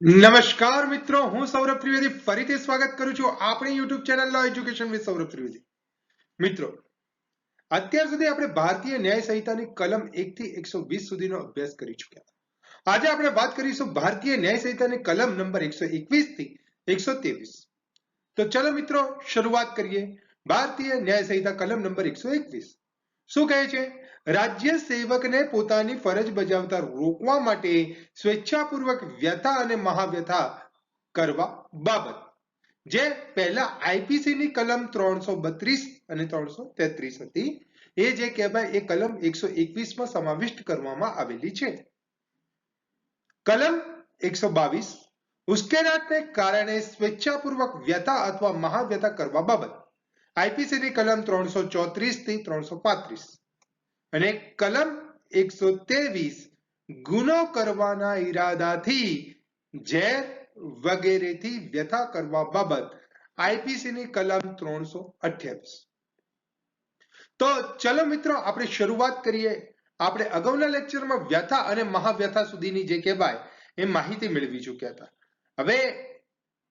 નમસ્કાર મિત્રો, હું સૌરભ ત્રિવેદી ફરીથી સ્વાગત કરું છું આપણી YouTube channel law education with Saurabh Trivedi. મિત્રો, અત્યાર સુધી આપણે ભારતીય ન્યાય સંહિતાની કલમ 1 થી 120 સુધીનો અભ્યાસ કરી ચૂક્યા આજે આપણે વાત કરીશું ભારતીય ન્યાય સંહિતાની કલમ નંબર 121 થી 123 તો ચલો મિત્રો, શરૂઆત કરીએ. ભારતીય ન્યાય સંહિતા કલમ નંબર 121 શું કહે છે? રાજ્ય સેવકને પોતાની ફરજ બજાવતા રોકવા માટે સ્વેચ્છાપૂર્વક વ્યથા અને મહાવ્યથા કરવા બાબત. જે પહેલા આઈપીસી ની કલમ 332 અને 333 હતી. એ જે કહેવાય એ કલમ એકસો એકવીસમાં સમાવિષ્ટ કરવામાં આવેલી છે. કલમ 122 ઉશ્કેરાટને કારણે સ્વેચ્છાપૂર્વક વ્યથા અથવા મહાવ્યથા કરવા બાબત. આઈપીસી ની કલમ 334 થી 335 અને કલમ 123 ગુનો કરવાના ઈરાદાથી ઝેર વગેરેથી વ્યથા કરવા બાબત આઈપીસી ની કલમ 328 તો ચલો મિત્રો, આપણે શરૂઆત કરીએ. આપણે અગાઉના લેક્ચરમાં વ્યથા અને મહાવ્યથા સુધીની જે કહેવાય, એ માહિતી મેળવી ચૂક્યા હતા. હવે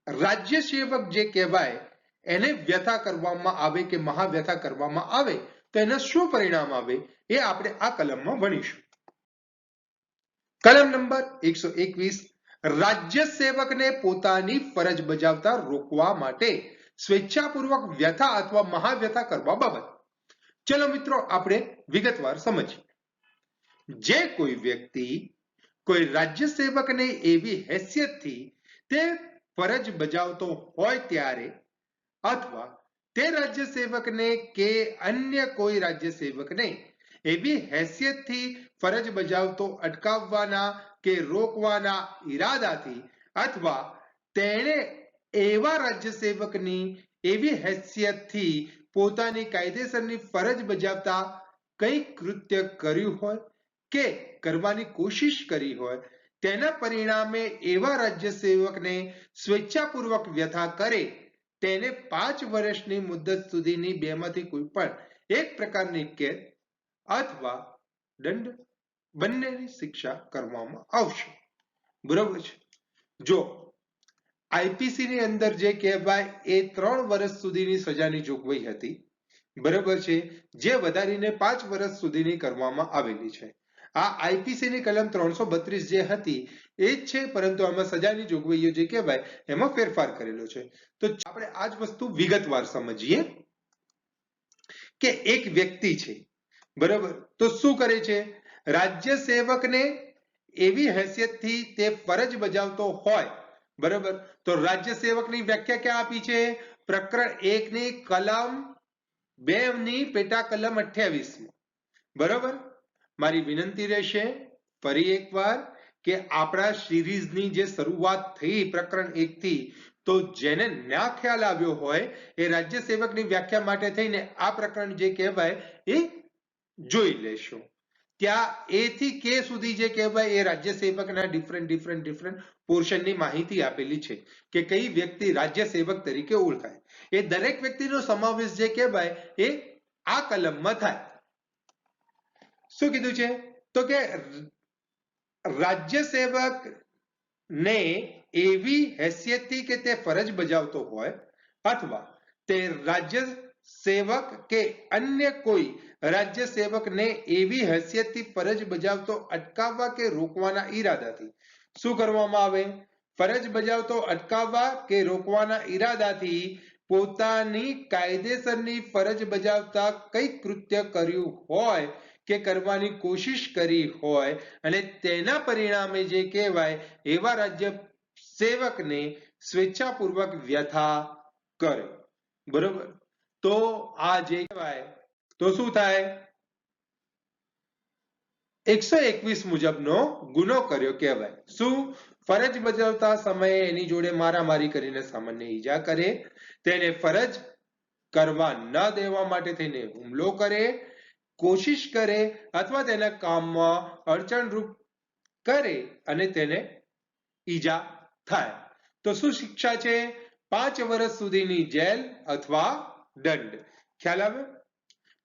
રાજ્ય સેવક જે કહેવાય એને વ્યથા કરવામાં આવે કે મહાવ્યથા કરવામાં આવે, તો એના શું પરિણામ આવે? એ આપણે આ કલમમાં ભણીશું. કલમ નંબર 121 રાજ્ય સેવકને પોતાની ફરજ બજાવતા રોકવા માટે સ્વેચ્છાપૂર્વક વ્યથા અથવા મહાવ્યથા કરવા બાબત. ચલો મિત્રો, આપણે વિગતવાર સમજીએ. જે કોઈ વ્યક્તિ કોઈ રાજ્ય સેવકને એવી હેસિયતથી તે ફરજ બજાવતો હોય ત્યારે અથવા તે રાજ્ય સેવકને કે અન્ય કોઈ રાજ્ય સેવકને એવી હેસિયતથી ફરજ બજાવતો, અટકાવવાના કે રોકવાના ઈરાદાથી અથવા તેણે એવા રાજ્ય સેવકની એવી હેસિયતથી પોતાની કાયદેસરની ફરજ બજાવતા કંઈક કૃત્ય કર્યું હોય કે કરવાની કોશિશ કરી હોય, તેના પરિણામે એવા રાજ્ય સેવકને સ્વેચ્છાપૂર્વક વ્યથા કરે તેને પાંચ વર્ષની મુદત સુધીની બેમાંથી કોઈ પણ એક પ્રકારની કેદ અથવા દંડ બંનેની શિક્ષા કરવામાં આવશે. બરોબર છે? જો આઈપીસી ની અંદર જે કહેવાય એ ત્રણ વર્ષ સુધીની સજાની જોગવાઈ હતી. બરોબર છે? જે વધારીને પાંચ વર્ષ સુધીની કરવામાં આવેલી છે. આ આઈપીસીની કલમ ત્રણસો બત્રીસ જે હતી, એ જ છે, પરંતુ આમાં સજાની જોગવાઈઓ જે કહેવાય, એમાં ફેરફાર કરેલો છે. તો આપણે આ જ વસ્તુ વિગતવાર સમજીએ કે એક વ્યક્તિ છે, બરોબર? તો શું કરે છે? રાજ્ય સેવકને એવી હેસિયતથી તે ફરજ બજાવતો હોય, બરોબર? તો રાજ્ય સેવકની વ્યાખ્યા ક્યાં આપી છે? પ્રકરણ એક ની કલમ બે ની પેટા કલમ અઠ્યાવીસ બરોબર? મારી વિનંતી રહેશે ફરી એકવાર કે આપણા સિરીઝની જે શરૂઆત થઈ પ્રકરણ એકથી, તો જેને ના ખ્યાલ આવ્યો હોય એ રાજ્ય સેવકની વ્યાખ્યા માટે થઈને આ પ્રકરણ જે કહેવાય એ જોઈ લેશો. ત્યાં એ થી કે સુધી જે કહેવાય એ રાજ્ય સેવકના ડિફરન્ટ ડિફરન્ટ ડિફરન્ટ પોર્શનની માહિતી આપેલી છે કે કઈ વ્યક્તિ રાજ્ય સેવક તરીકે ઓળખાય. એ દરેક વ્યક્તિનો સમાવેશ જે કહેવાય એ આ કલમમાં થાય. શું કીધું છે? તો કે રાજ્ય સેવક ને એવી હેસિયતથી કે તે ફરજ બજાવતો હોય અથવા તે રાજ્ય સેવક કે અન્ય કોઈ રાજ્ય સેવકને એવી હેસિયતથી ફરજ બજાવતો, અટકાવવા કે રોકવાના ઈરાદાથી? શું કરવામાં આવે? ફરજ બજાવતો, અટકાવવા કે રોકવાના ઈરાદાથી પોતાની કાયદેસરની ફરજ બજાવતા કઈ કૃત્ય કર્યું હોય કે કરવાની કોશિશ કરી હોય અને તેના પરિણામે જે કહેવાય એવા રાજ્ય સેવકને સ્વેચ્છાપૂર્વક વ્યથા કરે. બરોબર? તો આ જે કહેવાય, તો શું થાય? એકસો એકવીસ મુજબનો ગુનો કર્યો કહેવાય. શું? ફરજ બજાવતા સમયે એની જોડે મારામારી કરીને સામાન્ય ઈજા કરે, તેને ફરજ કરવા ન દેવા માટે થઈને હુમલો કરે કોશિશ કરે અથવા તેના કામમાં અડચણરૂપ કરે અને તેને ઈજા થાય. તો શું શિક્ષા છે? પાંચ વર્ષ સુધીની જેલ અથવા દંડ. ખ્યાલ આવે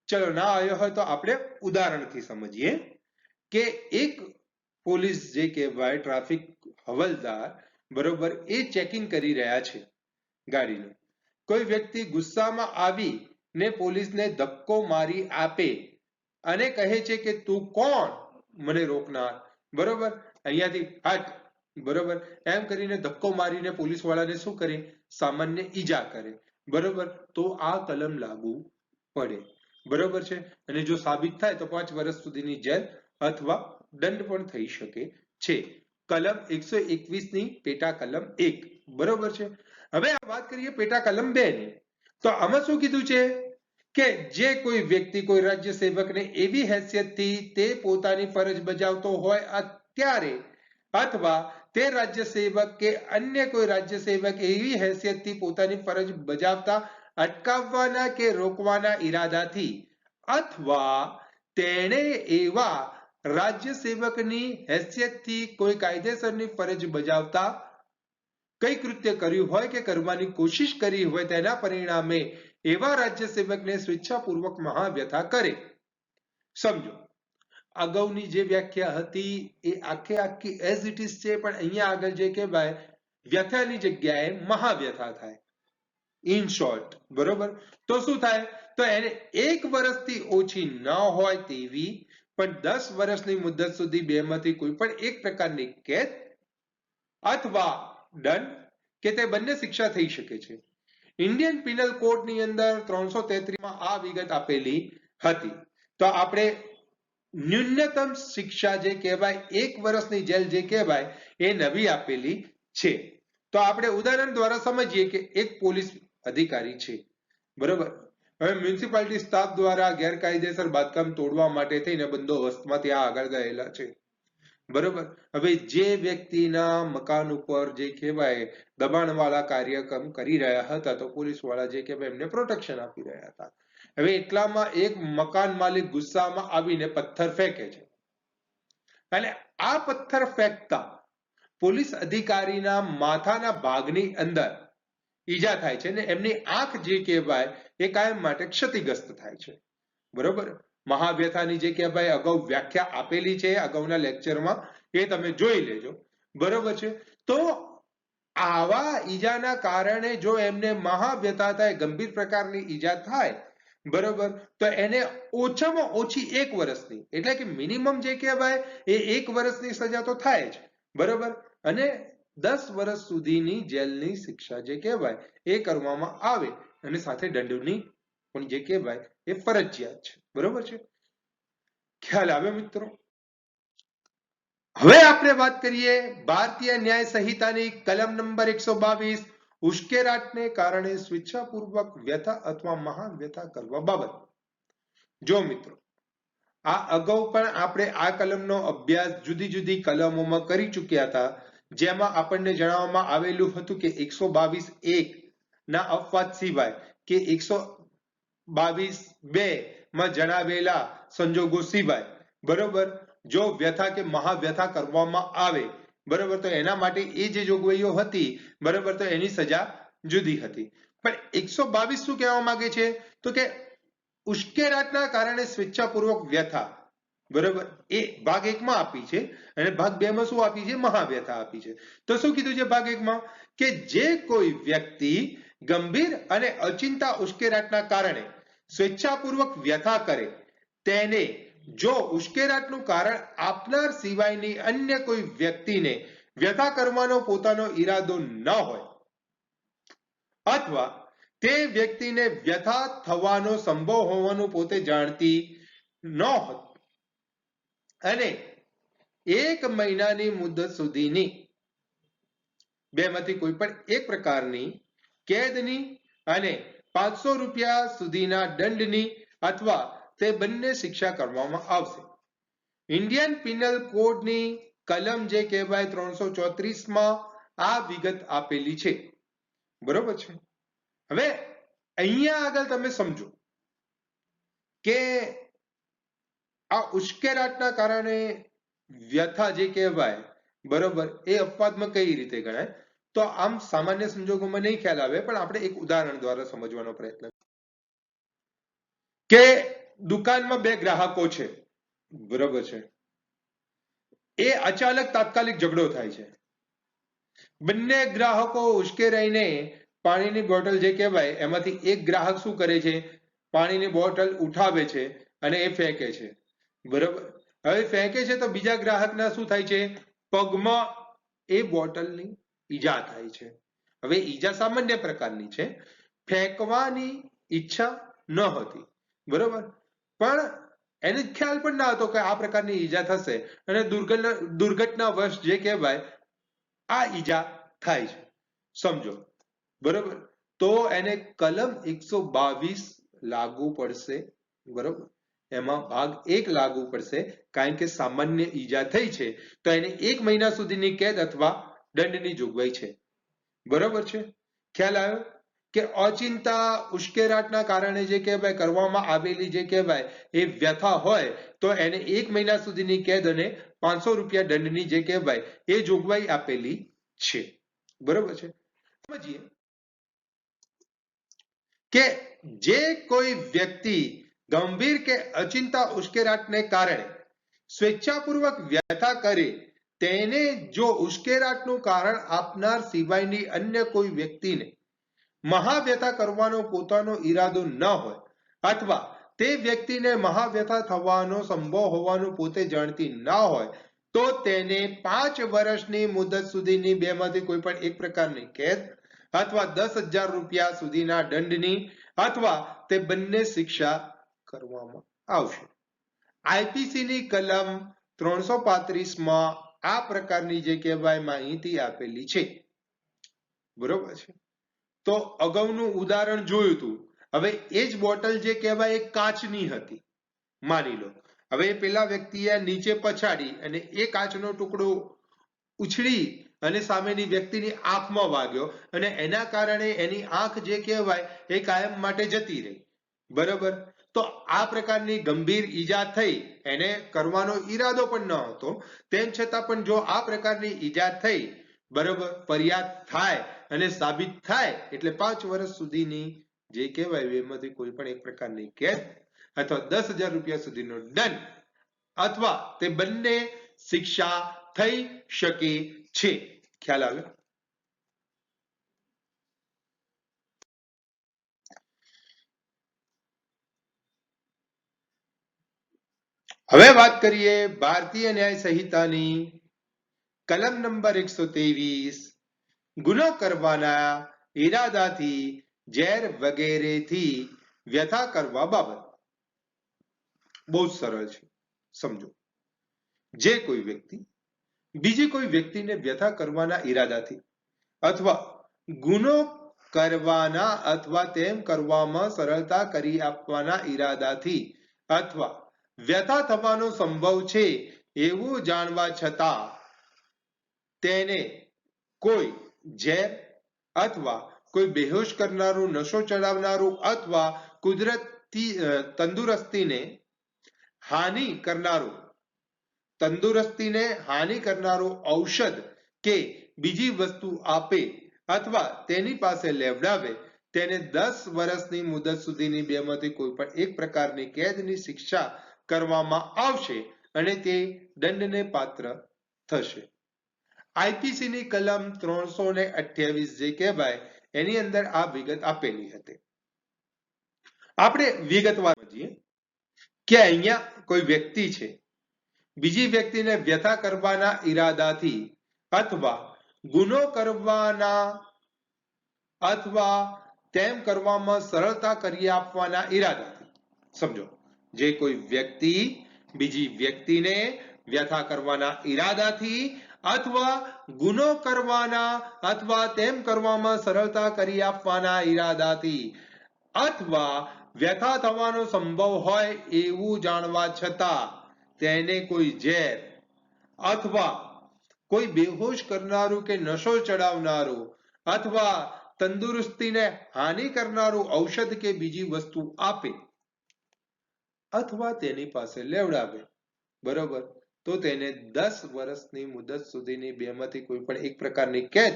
ચલો, ના આવ્યો હોય તો આપણે ઉદાહરણથી સમજીએ કે એક પોલીસ જે કહેવાય ટ્રાફિક હવલદાર, બરોબર, એ ચેકિંગ કરી રહ્યા છે ગાડીનું. કોઈ વ્યક્તિ ગુસ્સામાં આવી ને પોલીસને ધક્કો મારી આપે અને કહે છે કે તું કોણ? મને રોકનાર. બરોબર? અહીંયાથી હટ. બરોબર? એમ કરીને ધક્કો મારીને પોલીસ વાળાને શું કરે? સામાન્ય ઈજા કરે. બરોબર? તો આ કલમ લાગુ પડે. બરોબર છે? અને જો સાબિત થાય તો પાંચ વર્ષ સુધીની જેલ અથવા દંડ પણ થઈ શકે છે. કલમ એકસો એકવીસની પેટા કલમ એક. બરોબર છે? હવે આ વાત કરીએ પેટા કલમ બે ની. તો આમાં શું કીધું છે? કે જે કોઈ વ્યક્તિ, કોઈ રાજ્ય સેવકને એવી હેસિયતથી તે પોતાની ફરજ બજાવતો હોય અત્યારે અથવા તે રાજ્ય સેવક કે અન્ય કોઈ રાજ્ય સેવક એવી હેસિયતથી પોતાની ફરજ બજાવતા, અટકાવવાના કે રોકવાના ઈરાદાથી અથવા તેણે એવા રાજ્ય સેવકની હેસિયતથી કોઈ કાયદેસરની ફરજ બજાવતા, કઈ કૃત્ય કર્યું હોય કે કરવાની કોશિશ કરી હોય તેના પરિણામે એવા રાજ્ય સેવકને સ્વેચ્છાપૂર્વક મહાવ્યથા કરે. સમજો, અગાઉની જે વ્યાખ્યા હતી એ આખે આખી એઝ ઇટ ઇઝ છે, પણ અહીંયા આગળ જે કહેવાય, વ્યથાની જગ્યાએ મહાવ્યથા થાય. ઇન શોર્ટ બરોબર? તો શું થાય? તો એને એક વર્ષથી ઓછી ન હોય તેવી, પણ દસ વર્ષની મુદત સુધી બેમાંથી કોઈ પણ એક પ્રકારની કેદ અથવા દંડ કે તે બંને શિક્ષા થઈ શકે છે. ઇન્ડિયન પિનલ કોડની અંદર ત્રણસો તેત્રીસમાં આ વિગત આપેલી હતી. તો આપણે ન્યૂનતમ શિક્ષા જે કહેવાય, એક વર્ષની જેલ જે કહેવાય, એ નવી આપેલી છે. તો આપણે ઉદાહરણ દ્વારા સમજીએ કે એક પોલીસ અધિકારી છે. બરોબર? હવે મ્યુનિસિપાલિટી સ્ટાફ દ્વારા ગેરકાયદેસર બાંધકામ તોડવા માટે થઈને બંદોબસ્તમાં ત્યાં આગળ ગયેલા છે. બરોબર? હવે જે વ્યક્તિના મકાન ઉપર જે કહેવાય, દબાણવાળા કાર્યક્રમ કરી રહ્યા હતા, તો પોલીસવાળા જે કહેવાય, એમને પ્રોટેક્શન આપી રહ્યા હતા. હવે એટલામાં એક મકાન માલિક ગુસ્સામાં આવીને પથ્થર ફેંકે છે. અને આ પથ્થર ફેંકતા પોલીસ અધિકારીના માથાના ભાગની અંદર ઈજા થાય છે ને એમની આંખ જે કહેવાય, એ કાયમ માટે ક્ષતિગ્રસ્ત થાય છે. બરોબર? મહાવ્યથાની જે કહેવાય અગાઉ વ્યાખ્યા આપેલી છે, અગાઉના લેક્ચરમાં એ તમે જોઈ લેજો. બરોબર છે? તો આવા ઈજાના કારણે જો એમને મહાવ્યથા થાય ગંભીર પ્રકારની ઈજા થાય, બરોબર, તો એને ઓછામાં ઓછી એક વર્ષની, એટલે કે મિનિમમ જે કહેવાય, એ એક વર્ષની સજા તો થાય જ, બરોબર? અને દસ વર્ષ સુધીની જેલની શિક્ષા જે કહેવાય, એ કરવામાં આવે, અને સાથે દંડની પણ જે કહેવાય એ ફરજિયાત છે. બરોબર છે? ખ્યાલ આવે મિત્રો? હવે આપણે વાત કરીએ ભારતીય ન્યાય સંહિતાની કલમ નંબર એકસો બાવીસ ઉશ્કેરાટને કારણે સ્વેચ્છાપૂર્વક વ્યથા અથવા મહાન વ્યથા કરવા બાબત. જો મિત્રો, આ અગાઉ પણ આપણે આ કલમનો અભ્યાસ જુદી જુદી કલમોમાં કરી ચૂક્યા હતા, જેમાં આપણને જણાવવામાં આવેલું હતું કે એકસો બાવીસ એક ના અપવાદ સિવાય કે એકસો બાવીસ બે માં જણાવેલા સંજોગો સિવાય, બરોબર? જો વ્યથા કે મહાવ્યથા કરવામાં આવે, બરોબર? તો એના માટે એ જે જોગવાઈઓ હતી, બરોબર? તો એની સજા જુદી હતી. પણ એકસો બાવીસ શું કહેવા માંગે છે? તો કે ઉશ્કેરાટના કારણે સ્વેચ્છાપૂર્વક વ્યથા, બરોબર? એ ભાગ એકમાં આપી છે અને ભાગ બે માં શું આપી છે? મહાવ્યથા આપી છે. તો શું કીધું છે ભાગ એકમાં? કે જે કોઈ વ્યક્તિ ગંભીર અને અચિંતા ઉશ્કેરાટના કારણે સ્વેચ્છાપૂર્વક વ્યથા કરે. તેને જો ઉશ્કેરાટનું કારણ આપનાર સિવાયની અન્ય કોઈ વ્યક્તિને વ્યથા કરવાનો પોતાનો ઈરાદો ન હોય અથવા તે વ્યક્તિને વ્યથા થવાનો સંભવ હોવાનું પોતે જાણતી ન હોય અને એક મહિનાની મુદત સુધીની બેમાંથી કોઈ પણ એક પ્રકારની કેદની અને પાંચસો રૂપિયા સુધીના દંડની અથવા તે બંને શિક્ષા કરવામાં આવશે. ઇન્ડિયન પિનલ કોડની કલમ જે કહેવાય ત્રણસો ચોત્રીસમાં આ વિગત આપેલી છે. બરોબર છે? હવે અહીંયા આગળ તમે સમજો કે આ ઉશ્કેરાટના કારણે વ્યથા જે કહેવાય, બરોબર, એ અપવાદમાં કઈ રીતે ગણાય? તો આમ સામાન્ય સંજોગોમાં નહીં ખ્યાલ આવે, પણ આપણે એક ઉદાહરણ દ્વારા સમજવાનો પ્રયત્ન કે દુકાનમાં બે ગ્રાહકો છે. બરોબર છે. એ અચાનક તાત્કાલિક ઝઘડો થાય છે. બંને ગ્રાહકો ઉશ્કેરાઈને પાણીની બોટલ જે કહેવાય, એમાંથી એક ગ્રાહક શું કરે છે? પાણીની બોટલ ઉઠાવે છે અને એ ફેંકે છે. બરોબર? હવે ફેંકે છે તો બીજા ગ્રાહકના શું થાય છે? પગમાં એ બોટલની ઈજા થાય છે. હવે ઈજા સામાન્ય પ્રકારની છે. ફેંકવાની ઈચ્છા ન હતી. બરોબર? પણ એને ખ્યાલ પણ ના હતો કે આ પ્રકારની ઈજા થશે અને દુર્ઘટના વશ જે કહેવાય, આ ઈજા થાય છે. સમજો. બરોબર? તો એને કલમ એકસો બાવીસ લાગુ પડશે. બરોબર? એમાં ભાગ એક લાગુ પડશે. કારણ કે સામાન્ય ઈજા થઈ છે. તો એને એક મહિના સુધીની કેદ અથવા દંડની જોગવાઈ છે. બરોબર છે? ખ્યાલ આવ્યો? કે અચિંતા ઉશ્કેરાટના કારણે જે કહેવાય, કરવામાં આવેલી જે કહેવાય, એ વ્યથા હોય, તો એને એક મહિના સુધીની કેદ અને પાંચસો રૂપિયા દંડની જે કહેવાય, એ જોગવાઈ આપેલી છે. બરોબર છે? સમજીએ કે જે કોઈ વ્યક્તિ ગંભીર કે અચિંતા ઉશ્કેરાટને કારણે સ્વેચ્છાપૂર્વક વ્યથા કરે તેને જો ઉશ્કેરાટનું કારણ આપનાર સિવાયની અન્ય કોઈ વ્યક્તિને મહાવ્યથા કરવાનો પોતાનો ઈરાદો ન હોય અથવા તે વ્યક્તિને મહાવ્યથા થવાનો સંભવ હોવાનું પોતે જાણતી ન હોય, તો તેને પાંચ વર્ષની મુદત સુધીની બેમાંથી કોઈ પણ એક પ્રકારની કેદ અથવા દસ હજાર રૂપિયા સુધીના દંડની અથવા તે બંને શિક્ષા કરવામાં આવશે. આઈપીસી ની કલમ ત્રણસો પાંત્રીસમાં આ પ્રકારની જે કહેવાય માહિતી આપેલી છે. બરોબર છે? તો અગાઉનું ઉદાહરણ જોયું હતું હવે એ જ બોટલ જે કહેવાય એ કાચની હતી. માની લો. હવે પેલા વ્યક્તિએ નીચે પછાડી અને એ કાચનો ટુકડો ઉછળી અને સામેની વ્યક્તિની આંખમાં વાગ્યો અને એના કારણે એની આંખ જે કહેવાય એ કાયમ માટે જતી રહી. બરોબર? તો આ પ્રકારની ગંભીર ઈજા થઈ, એને કરવાનો ઈરાદો પણ ન હતો. તેમ છતાં પણ જો આ પ્રકારની ઈજા થઈ, બરોબર, ફરિયાદ થાય અને સાબિત થાય, એટલે પાંચ વર્ષ સુધીની જે કહેવાય એમાંથી કોઈ પણ એક પ્રકારની કેદ અથવા દસ હજાર રૂપિયા સુધીનો દંડ અથવા તે બંને શિક્ષા થઈ શકે છે. ખ્યાલ આવે હવે વાત કરીએ ભારતીય ન્યાય સંહિતાની. કલમ નંબર એકસો ત્રેવીસ. ગુનો કરવાના ઈરાદાથી, ઝેર વગેરેથી વ્યથા કરવા બાબત. બહુ સરળ છે. સમજો. જે કોઈ વ્યક્તિ, બીજી કોઈ વ્યક્તિને વ્યથા કરવાના ઈરાદાથી અથવા ગુનો કરવાના અથવા તેમ કરવામાં સરળતા કરી આપવાના ઈરાદાથી અથવા વ્યથા થવાનો સંભવ છે એવું જાણવા છતાં તેને કોઈ ઝેર અથવા કોઈ બેહોશ કરનારું, નશો ચડાવનારું અથવા કુદરતી તંદુરસ્તીને હાનિ કરનારું, તંદુરસ્તીને હાનિ કરનારું ઔષધ કે બીજી વસ્તુ આપે અથવા તેની પાસે લેવડાવે, તેને દસ વર્ષની મુદત સુધીની બેમાંથી કોઈ પણ એક પ્રકારની કેદની શિક્ષા કરવામાં આવશે અને તે દંડને પાત્ર થશે. આઈપીસી ની કલમ ત્રણસો ને અઠ્યાવીસ જે કહેવાય, એની અંદર આ વિગત આપેલી હતી. આપણે વિગતવાર સમજીએ કે અહીંયા કોઈ વ્યક્તિ છે. બીજી વ્યક્તિને વ્યથા કરવાના ઈરાદાથી અથવા ગુનો કરવાના અથવા તેમ કરવામાં સરળતા કરી આપવાના ઈરાદાથી. સમજો. જે કોઈ વ્યક્તિ બીજી વ્યક્તિને વ્યથા કરવાના ઈરાદાથી અથવા ગુનો કરવાના અથવા તેમ કરવામાં સરળતા કરી આપવાના ઈરાદાથી અથવા વ્યથા થવાનો સંભવ હોય એવું જાણવા છતાં તેને કોઈ ઝેર અથવા કોઈ બેહોશ કરનારું કે નશો ચડાવનારું અથવા તંદુરસ્તીને હાનિ કરનારું ઔષધ કે બીજી વસ્તુ આપે અથવા તેની પાસે લેવડાવે બરોબર? તો તેને દસ વર્ષની મુદત સુધીની બેમાંથી કોઈ પણ એક પ્રકારની કેદ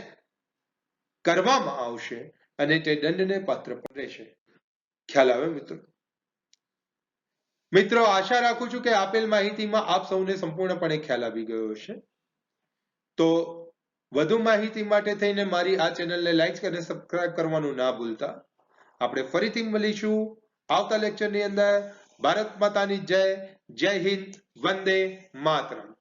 કરવામાં આવશે અને તે દંડને પાત્ર પણ રહેશે. ખ્યાલ આવે મિત્રો? મિત્રો, આશા રાખું છું કે આપેલ માહિતીમાં આપ સૌને સંપૂર્ણપણે ખ્યાલ આવી ગયો હશે. તો વધુ માહિતી માટે થઈને મારી આ ચેનલને લાઈક અને સબસ્ક્રાઇબ કરવાનું ના ભૂલતા. આપણે ફરીથી મળીશું આવતા લેક્ચરની અંદર. ભારત માતાની જય જય હિન્દ વંદે માતરમ.